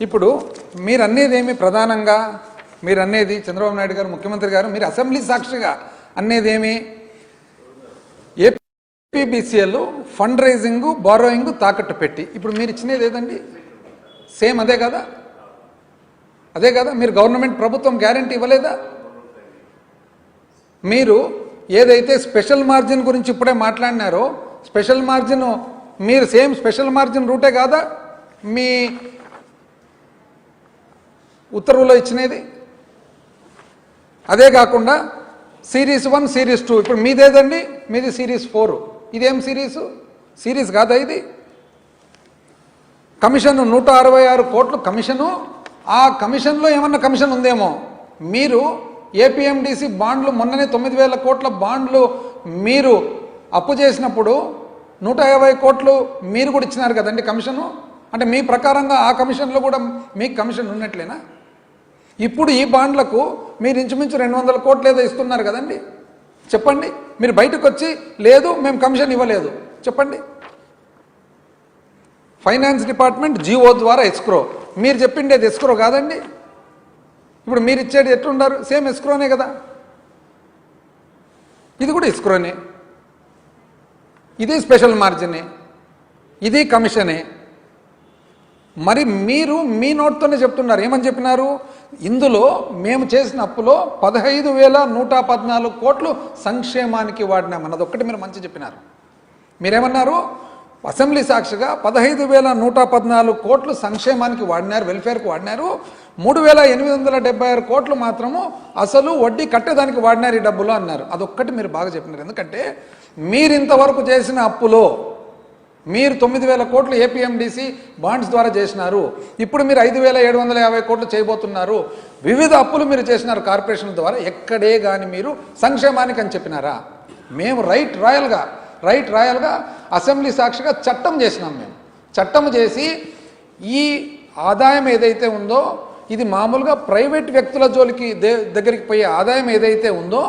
ఇప్పుడు మీరు అనేది ఏమి ప్రధానంగా మీరు అనేది చంద్రబాబు నాయుడు గారు ముఖ్యమంత్రి గారు మీరు అసెంబ్లీ సాక్షిగా అనేది ఏమి ఏపీబీసీఎల్ ఫండ్ రైజింగ్ బారోయింగ్ తాకట్టు పెట్టి. ఇప్పుడు మీరు ఇచ్చినది ఏదండి? సేమ్ అదే కదా? అదే కదా? మీరు గవర్నమెంట్ ప్రభుత్వం గ్యారంటీ ఇవ్వలేదా? మీరు ఏదైతే స్పెషల్ మార్జిన్ గురించి ఇప్పుడే మాట్లాడినారో స్పెషల్ మార్జిన్ మీరు సేమ్ స్పెషల్ మార్జిన్ రూటే కాదా? మీ ఉత్తర్వులో ఇచ్చినది. అదే కాకుండా సిరీస్ వన్ సిరీస్ టూ ఇప్పుడు మీదేదండి? మీది సిరీస్ ఫోర్ ఇదేం సిరీస్ సిరీస్ కాదా ఇది? కమిషన్ నూట అరవై ఆరు కోట్లు కమిషను. ఆ కమిషన్లో ఏమన్నా కమిషన్ ఉందేమో? మీరు ఏపీఎండిసి బాండ్లు మొన్ననే తొమ్మిది వేల కోట్ల బాండ్లు మీరు అప్పు చేసినప్పుడు నూట యాభై కోట్లు మీరు కూడా ఇచ్చినారు కదండి కమిషను? అంటే మీ ప్రకారంగా ఆ కమిషన్లో కూడా మీకు కమిషన్ ఉన్నట్లేనా? ఇప్పుడు ఈ బాండ్లకు మీరు ఇంచుమించు రెండు వందల కోట్లు ఏదో ఇస్తున్నారు కదండి? చెప్పండి. మీరు బయటకు వచ్చి లేదు మేము కమిషన్ ఇవ్వలేదు. చెప్పండి. ఫైనాన్స్ డిపార్ట్మెంట్ జీఓ ద్వారా ఎస్క్రో. మీరు చెప్పిండేది ఎస్క్రో కాదండి. ఇప్పుడు మీరు ఇచ్చేది ఎట్లుండారు? సేమ్ ఎస్క్రోనే కదా. ఇది కూడా ఎస్క్రోనే. ఇది స్పెషల్ మార్జినే. ఇది కమిషనే. మరి మీరు మీ నోట్తోనే చెప్తున్నారు. ఏమని చెప్పినారు? ఇందులో మేము చేసిన అప్పులో పదహైదు వేల నూట పద్నాలుగు కోట్లు సంక్షేమానికి వాడినామన్నది ఒక్కటి మీరు మంచి చెప్పినారు. మీరేమన్నారు? అసెంబ్లీ సాక్షిగా పదహైదు వేల నూట పద్నాలుగు కోట్లు సంక్షేమానికి వాడినారు వెల్ఫేర్కి వాడినారు. మూడు వేల ఎనిమిది వందల డెబ్బై ఆరు కోట్లు మాత్రము అసలు వడ్డీ కట్టేదానికి వాడినారు ఈ డబ్బులు అన్నారు. అదొక్కటి మీరు బాగా చెప్పినారు. ఎందుకంటే మీరు ఇంతవరకు చేసిన అప్పులో మీరు తొమ్మిది వేల కోట్లు ఏపీఎండిసి బాండ్స్ ద్వారా చేసినారు. ఇప్పుడు మీరు ఐదు వేల ఏడు వందల యాభై కోట్లు చేయబోతున్నారు. వివిధ అప్పులు మీరు చేసినారు కార్పొరేషన్ ద్వారా. ఎక్కడే కానీ మీరు సంక్షేమానికి అని చెప్పినారా? మేము రైట్ రాయల్గా రైట్ రాయల్గా అసెంబ్లీ సాక్షిగా చట్టం చేసినాం మేము. చట్టం చేసి ఈ ఆదాయం ఏదైతే ఉందో ఇది మామూలుగా ప్రైవేట్ వ్యక్తుల జోలికి దగ్గరికి పోయే ఆదాయం ఏదైతే ఉందో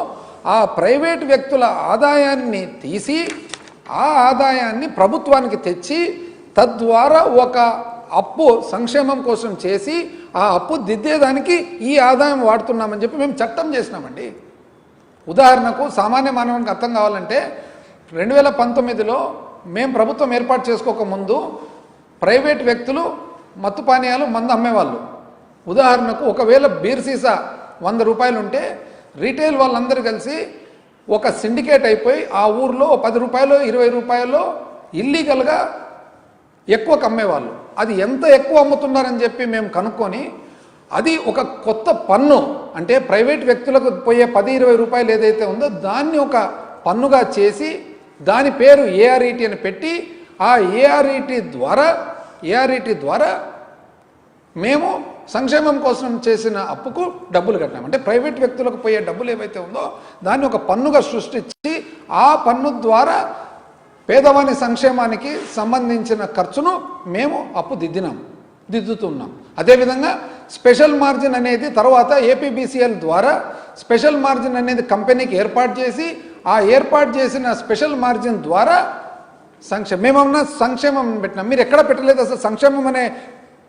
ఆ ప్రైవేట్ వ్యక్తుల ఆదాయాన్ని తీసి ఆ ఆదాయాన్ని ప్రభుత్వానికి తెచ్చి తద్వారా ఒక అప్పు సంక్షేమం కోసం చేసి ఆ అప్పు దిద్దేదానికి ఈ ఆదాయం వాడుతున్నామని చెప్పి మేము చట్టం చేసినామండి. ఉదాహరణకు సామాన్య మానవునికి అర్థం కావాలంటే రెండు వేల పంతొమ్మిదిలో మేము ప్రభుత్వం ఏర్పాటు చేసుకోక ముందు ప్రైవేట్ వ్యక్తులు మత్తు పానీయాలు మందు అమ్మేవాళ్ళు. ఉదాహరణకు ఒకవేళ బీర్ సీసా వంద రూపాయలు ఉంటే రీటైల్ వాళ్ళందరూ కలిసి ఒక సిండికేట్ అయిపోయి ఆ ఊర్లో పది రూపాయలు ఇరవై రూపాయలు ఇల్లీగల్గా ఎక్కువ అమ్మేవాళ్ళు అది ఎంత ఎక్కువ అమ్ముతున్నారని చెప్పి మేము కనుక్కొని అది ఒక కొత్త పన్ను అంటే ప్రైవేట్ వ్యక్తులకు పోయే పది ఇరవై రూపాయలు ఏదైతే ఉందో దాన్ని ఒక పన్నుగా చేసి దాని పేరు ఏఆర్ఈటీ అని పెట్టి ఆ ఏఆర్ఈటీ ద్వారా ఏఆర్ఈటీ ద్వారా మేము సంక్షేమం కోసం చేసిన అప్పుకు డబ్బులు కట్టాం అంటే ప్రైవేట్ వ్యక్తులకు పోయే డబ్బులు ఏవైతే ఉందో దాన్ని ఒక పన్నుగా సృష్టించి ఆ పన్ను ద్వారా పేదవాని సంక్షేమానికి సంబంధించిన ఖర్చును మేము అప్పు దిద్దినాం దిద్దుతున్నాం. అదేవిధంగా స్పెషల్ మార్జిన్ అనేది తర్వాత ఏపీబీసీఎల్ ద్వారా స్పెషల్ మార్జిన్ అనేది కంపెనీకి ఏర్పాటు చేసి ఆ ఏర్పాటు చేసిన స్పెషల్ మార్జిన్ ద్వారా సంక్షేమం మేమన్నా సంక్షేమం పెట్టినాం. మీరు ఎక్కడ పెట్టలేదు అసలు సంక్షేమం అనే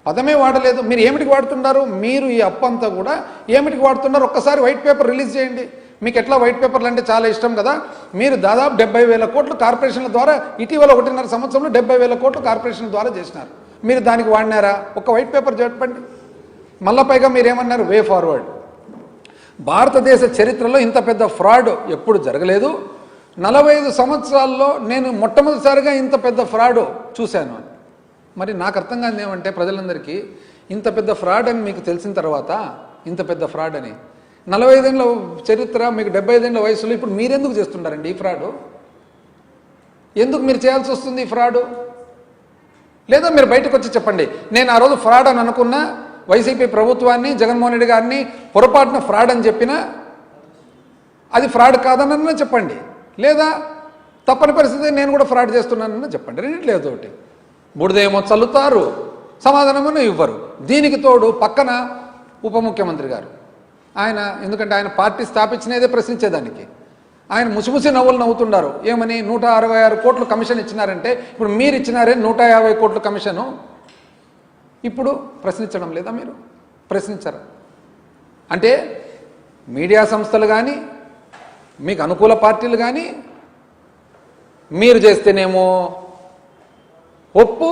పదమే వాడలేదు. మీరు ఏమిటికి వాడుతున్నారు? మీరు ఈ అప్పంతా కూడా ఏమిటికి వాడుతున్నారు? ఒక్కసారి వైట్ పేపర్ రిలీజ్ చేయండి. మీకు ఎట్లా వైట్ పేపర్లు అంటే చాలా ఇష్టం కదా? మీరు దాదాపు డెబ్బై వేల కోట్లు కార్పొరేషన్ల ద్వారా ఇటీవల ఒకటిన్నర సంవత్సరంలో డెబ్బై వేల కోట్లు కార్పొరేషన్ల ద్వారా చేసినారు. మీరు దానికి వాడినారా? ఒక వైట్ పేపర్ చెప్పండి మళ్ళా పైగా మీరేమన్నారు? Way forward. భారతదేశ చరిత్రలో ఇంత పెద్ద ఫ్రాడ్ ఎప్పుడు జరగలేదు. నలభై ఐదు సంవత్సరాల్లో నేను మొట్టమొదటిసారిగా ఇంత పెద్ద ఫ్రాడ్ చూశాను. అని మరి నాకు అర్థం కాదు ఏమంటే ప్రజలందరికీ ఇంత పెద్ద ఫ్రాడ్ అని మీకు తెలిసిన తర్వాత ఇంత పెద్ద ఫ్రాడ్ అని. నలభై ఐదేళ్ళ చరిత్ర మీకు డెబ్బై ఐదేళ్ళ వయసులో ఇప్పుడు మీరెందుకు చేస్తుంటారండి ఈ ఫ్రాడ్ ఎందుకు మీరు చేయాల్సి వస్తుంది ఈ ఫ్రాడు లేదా మీరు బయటకు వచ్చి చెప్పండి నేను ఆ రోజు ఫ్రాడ్ అని అనుకున్నా వైసీపీ ప్రభుత్వాన్ని జగన్మోహన్ రెడ్డి గారిని పొరపాటున ఫ్రాడ్ అని చెప్పినా అది ఫ్రాడ్ కాదనన్నా చెప్పండి. లేదా తప్పని పరిస్థితి నేను కూడా ఫ్రాడ్ చేస్తున్నానన్నా చెప్పండి. రెండింటి లేదు ఒకటి. బుడిదేమో చల్లుతారు సమాధానమో ఇవ్వరు. దీనికి తోడు పక్కన ఉప ముఖ్యమంత్రి గారు. ఆయన ఎందుకంటే ఆయన పార్టీ స్థాపించినదే ప్రశ్నించేదానికి. ఆయన ముసిముసి నవ్వులు నవ్వుతున్నారు ఏమని? నూట అరవై ఆరు కోట్లు కమిషన్ ఇచ్చినారంటే ఇప్పుడు మీరు ఇచ్చినారే నూట యాభై కోట్ల కమిషను? ఇప్పుడు ప్రశ్నించడం లేదా మీరు? ప్రశ్నించరు. అంటే మీడియా సంస్థలు కానీ మీకు అనుకూల పార్టీలు కానీ మీరు చేస్తేనేమో ఒప్పు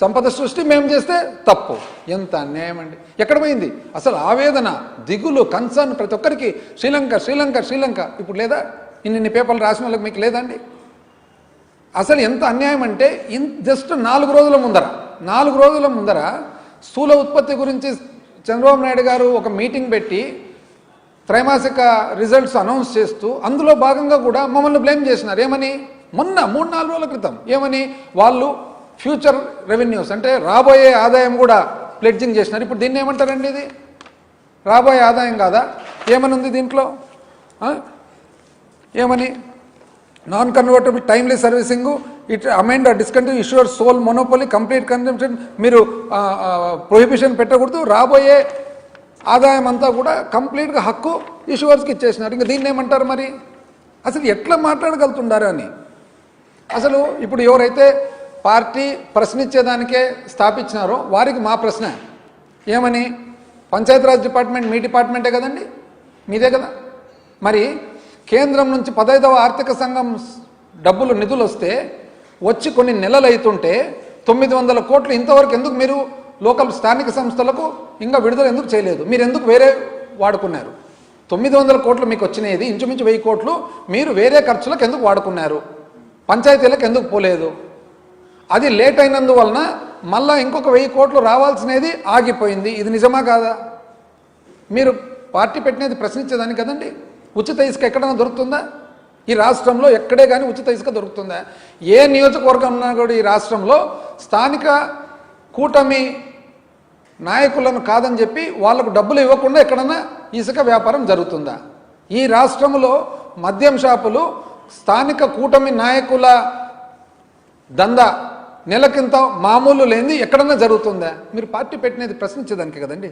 సంపద సృష్టి మేము చేస్తే తప్పు. ఎంత అన్యాయం అండి. ఎక్కడ పోయింది? అసలు ఆవేదన దిగులు కన్సర్న్ ప్రతి ఒక్కరికి శ్రీలంక శ్రీలంక శ్రీలంక. ఇప్పుడు లేదా? ఇన్ని పేపర్లు రాసిన వాళ్ళకి మీకు లేదండి అసలు ఎంత అన్యాయం అంటే ఇన్ జస్ట్ నాలుగు రోజుల ముందర నాలుగు రోజుల ముందర స్థూల ఉత్పత్తి గురించి చంద్రబాబు నాయుడు గారు ఒక మీటింగ్ పెట్టి త్రైమాసిక రిజల్ట్స్ అనౌన్స్ చేస్తూ అందులో భాగంగా కూడా మమ్మల్ని బ్లేమ్ చేసినారు. ఏమని? మొన్న మూడు నాలుగు రోజుల క్రితం ఏమని వాళ్ళు ఫ్యూచర్ రెవెన్యూస్ అంటే రాబోయే ఆదాయం కూడా ప్లెడ్జింగ్ చేసినారు. ఇప్పుడు దీన్ని ఏమంటారండి ఇది? రాబోయే ఆదాయం కాదా? ఏమని ఉంది దీంట్లో? ఏమని? Non convertible timely servicing it amend discontinue issuer sole monopoly complete consumption మీరు ప్రొహిబిషన్ పెట్టకూడదు. రాబోయే ఆదాయం అంతా కూడా కంప్లీట్గా హక్కు ఇష్యూవర్స్కి ఇచ్చేసినారు. ఇంకా దీన్ని ఏమంటారు మరి? అసలు ఎట్లా మాట్లాడగలుగుతుండారు అని? అసలు ఇప్పుడు ఎవరైతే పార్టీ ప్రశ్నించేదానికే స్థాపించినారో వారికి మా ప్రశ్న. ఏమని? పంచాయతీరాజ్ డిపార్ట్మెంట్ మీ డిపార్ట్మెంటే కదండి? మీదే కదా. మరి కేంద్రం నుంచి పదైదవ ఆర్థిక సంఘం డబ్బులు నిధులు వస్తే వచ్చి కొన్ని నెలలు అవుతుంటే తొమ్మిది వందల కోట్లు ఇంతవరకు ఎందుకు మీరు లోకల్ స్థానిక సంస్థలకు ఇంకా విడుదల ఎందుకు చేయలేదు? మీరు ఎందుకు వేరే వాడుకున్నారు? తొమ్మిది వందల కోట్లు మీకు వచ్చినాయి. ఇంచుమించు వెయ్యి కోట్లు. మీరు వేరే ఖర్చులకు ఎందుకు వాడుకున్నారు? పంచాయతీలకు ఎందుకు పోలేదు? అది లేట్ అయినందువలన మళ్ళా ఇంకొక వెయ్యి కోట్లు రావాల్సినది ఆగిపోయింది. ఇది నిజమా కాదా? మీరు పార్టీ పెట్టినది ప్రశ్నించేదాన్ని కదండి. ఉచిత ఇసుక ఎక్కడైనా దొరుకుతుందా? ఈ రాష్ట్రంలో ఎక్కడే కానీ ఉచిత ఇసుక దొరుకుతుందా? ఏ నియోజకవర్గం కూడా ఈ రాష్ట్రంలో స్థానిక కూటమి నాయకులను కాదని చెప్పి వాళ్ళకు డబ్బులు ఇవ్వకుండా ఎక్కడన్నా ఇసుక వ్యాపారం జరుగుతుందా? ఈ రాష్ట్రంలో మద్యం షాపులు స్థానిక కూటమి నాయకుల దందా నెలకింత మామూలు లేనిది ఎక్కడన్నా జరుగుతుందా? మీరు పార్టీ పెట్టినది ప్రశ్నించేదానికి కదండి.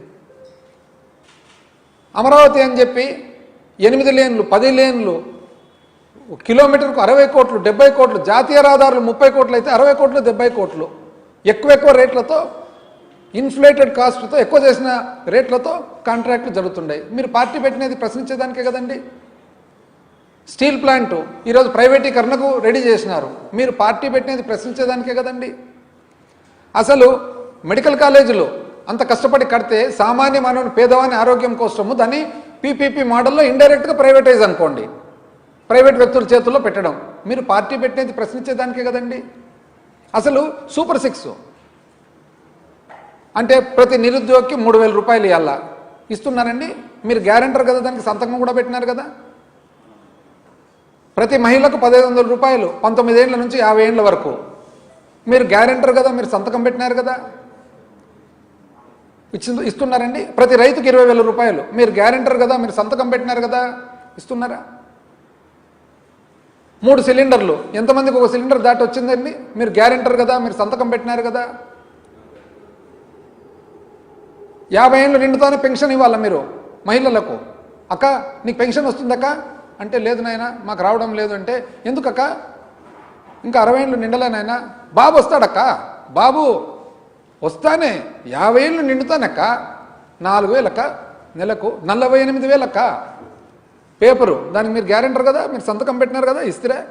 అమరావతి అని చెప్పి ఎనిమిది లేన్లు పది లేన్లు కిలోమీటర్కు అరవై కోట్లు డెబ్బై కోట్లు జాతీయ రహదారులు ముప్పై కోట్లు అయితే అరవై కోట్లు డెబ్బై కోట్లు. ఎక్కువ ఎక్కువ రేట్లతో ఇన్ఫ్లేటెడ్ కాస్ట్తో ఎక్కువ చేసిన రేట్లతో కాంట్రాక్ట్లు జరుగుతుండే మీరు పార్టీ పెట్టినది ప్రశ్నించేదానికే కదండి. స్టీల్ ప్లాంట్ ఈరోజు ప్రైవేటీకరణకు రెడీ చేసినారు. మీరు పార్టీ పెట్టినది ప్రశ్నించేదానికే కదండి. అసలు మెడికల్ కాలేజీలు అంత కష్టపడి కడితే సామాన్య మానవుని పేదవాని ఆరోగ్యం కోసము దాన్ని పీపీపీ మోడల్లో ఇండైరెక్ట్గా ప్రైవేటైజ్ అనుకోండి. ప్రైవేట్ వ్యక్తుల చేతుల్లో పెట్టడం. మీరు పార్టీ పెట్టినది ప్రశ్నించేదానికే కదండి. అసలు సూపర్ సిక్స్ అంటే ప్రతి నిరుద్యోగికి మూడు వేల రూపాయలు ఇవ్వాలా ఇస్తున్నారండి. మీరు గ్యారంటర్ కదా దానికి సంతకం కూడా పెట్టినారు కదా. ప్రతి మహిళకు పదిహేను వందల రూపాయలు పంతొమ్మిది ఏళ్ళ నుంచి యాభై ఏళ్ళ వరకు. మీరు గ్యారెంటర్ కదా మీరు సంతకం పెట్టినారు కదా? ఇచ్చి ఇస్తున్నారండి? ప్రతి రైతుకి ఇరవై వేల రూపాయలు. మీరు గ్యారెంటర్ కదా మీరు సంతకం పెట్టినారు కదా? ఇస్తున్నారా? మూడు సిలిండర్లు. ఎంతమందికి ఒక సిలిండర్ దాటి వచ్చిందండి మీరు గ్యారెంటర్ కదా మీరు సంతకం పెట్టినారు కదా? యాభై ఏళ్ళు నిండుతోనే పెన్షన్ ఇవ్వాలా మీరు మహిళలకు? అక్క నీకు పెన్షన్ వస్తుందక్క? అంటే లేదు నాయన మాకు రావడం లేదు అంటే ఎందుకక్క ఇంకా అరవై ఏళ్ళు నిండలే నాయన. బాబు వస్తాడక్క? బాబు వస్తానే. యాభై ఏళ్ళు నిండుతానక్క. నాలుగు వేలక్క? నెలకు నలభై ఎనిమిది వేలక్క? పేపరు దానికి మీరు గ్యారెంటర్ కదా మీరు సంతకం పెట్టినారు కదా ఇస్తిరే.